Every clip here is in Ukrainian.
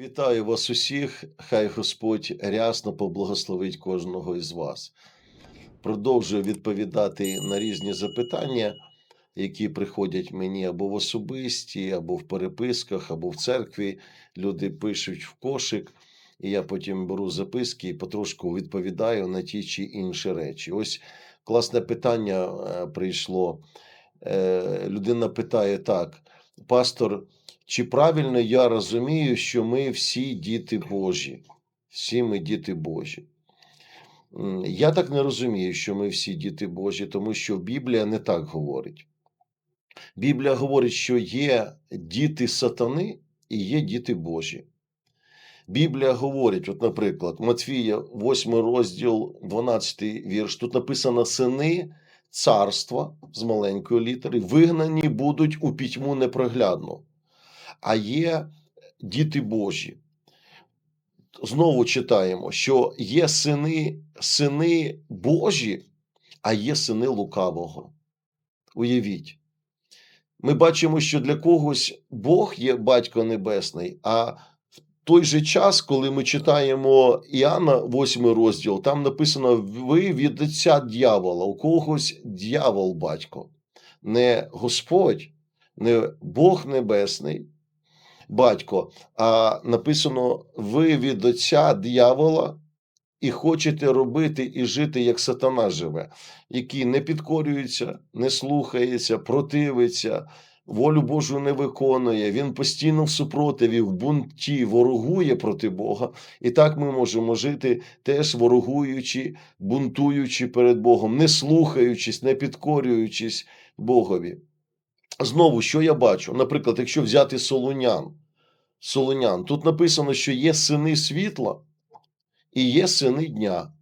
Вітаю вас усіх, хай Господь рясно поблагословить кожного із вас. Продовжую відповідати на різні запитання, які приходять мені або в особисті, або в переписках, або в церкві. Люди пишуть в кошик, і я потім беру записки і потрошку відповідаю на ті чи інші речі. Ось класне питання е, прийшло. Е, Людина питає так: пастор. Чи правильно я розумію, що ми всі діти Божі? Всі ми діти Божі. Я так не розумію, що ми всі діти Божі, тому що Біблія не так говорить. Біблія говорить, що є діти сатани і є діти Божі. Біблія говорить, от, наприклад, Матфія, 8 розділ, 12 вірш. Тут написано сини царства з маленької літери, вигнані будуть у пітьму непроглядну а є діти Божі. Знову читаємо, що є сини, сини Божі, а є сини лукавого. Уявіть. Ми бачимо, що для когось Бог є батько небесний, а в той же час, коли ми читаємо Іоанна, 8 розділ, там написано: ви від отця дьявола, у когось дьявол батько, не Господь, не Бог Небесний, батько, а написано: ви від отця диявола і хочете робити і жити, як сатана живе, який не підкорюється, не слухається, противиться, волю Божу не виконує. Він постійно в супротиві, в бунті, ворогує проти Бога. І так ми можемо жити, теж ворогуючи, бунтуючи перед Богом, не слухаючись, не підкорюючись Богові. Знову, що я бачу? Наприклад, якщо взяти солонян, солонян, тут написано, що є сини світла і є сини дня.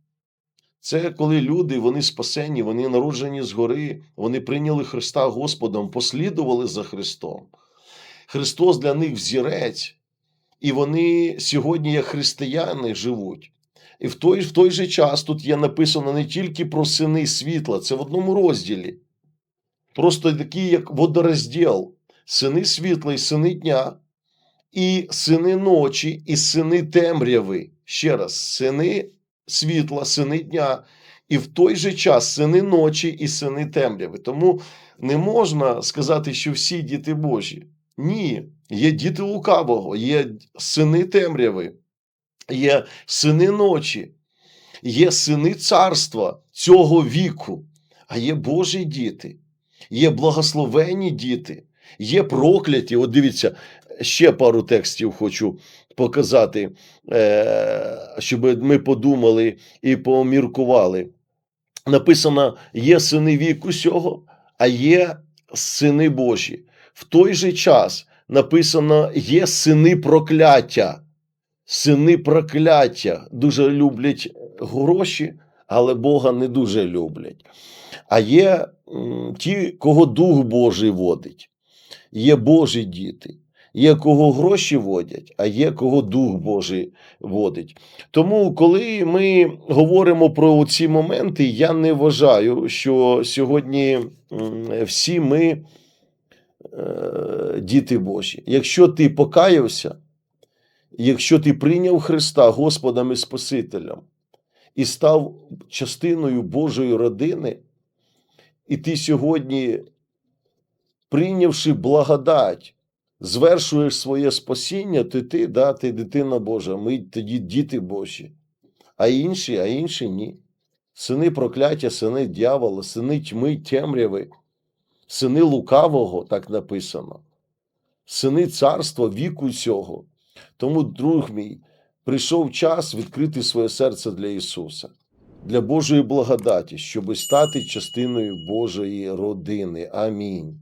Це коли люди, вони спасені, вони народжені згори, вони прийняли Христа Господом, послідували за Христом. Христос для них взірець, і вони сьогодні, як християни, живуть. І в той, в той же час тут є написано не тільки про сини світла, це в одному розділі. Просто такі, як водорозділ, сини світла і сини дня, і сини ночі, і сини темряви. Ще раз, сини світла, сини дня, і в той же час сини ночі і сини темряви. Тому не можна сказати, що всі діти Божі. Ні, є діти лукавого, є сини темряви, є сини ночі, є сини царства цього віку, а є Божі діти, є благословені діти, є прокляті. От дивіться, ще пару текстів хочу показати, е, щоб ми подумали і поміркували. Написано: є сини віку сього, а є сини Божі. В той же час написано: є сини прокляття. Сини прокляття дуже люблять гроші, але Бога не дуже люблять. А є ті, кого Дух Божий водить, є Божі діти. Є кого гроші водять, а є кого Дух Божий водить. Тому, коли ми говоримо про ці моменти, я не вважаю, що сьогодні всі ми е, діти Божі. Якщо ти покаявся, якщо ти прийняв Христа Господом і Спасителем і став частиною Божої родини, і ти сьогодні, прийнявши благодать, звершуєш своє спасіння, то ти, да, ти дитина Божа, ми тоді діти Божі. А інші, а інші ні. Сини прокляття, сини дьявола, сини тьми, темряви, сини лукавого, так написано, сини царства віку цього. Тому, друг мій, прийшов час відкрити своє серце для Ісуса, для Божої благодаті, щоб стати частиною Божої родини. Амінь.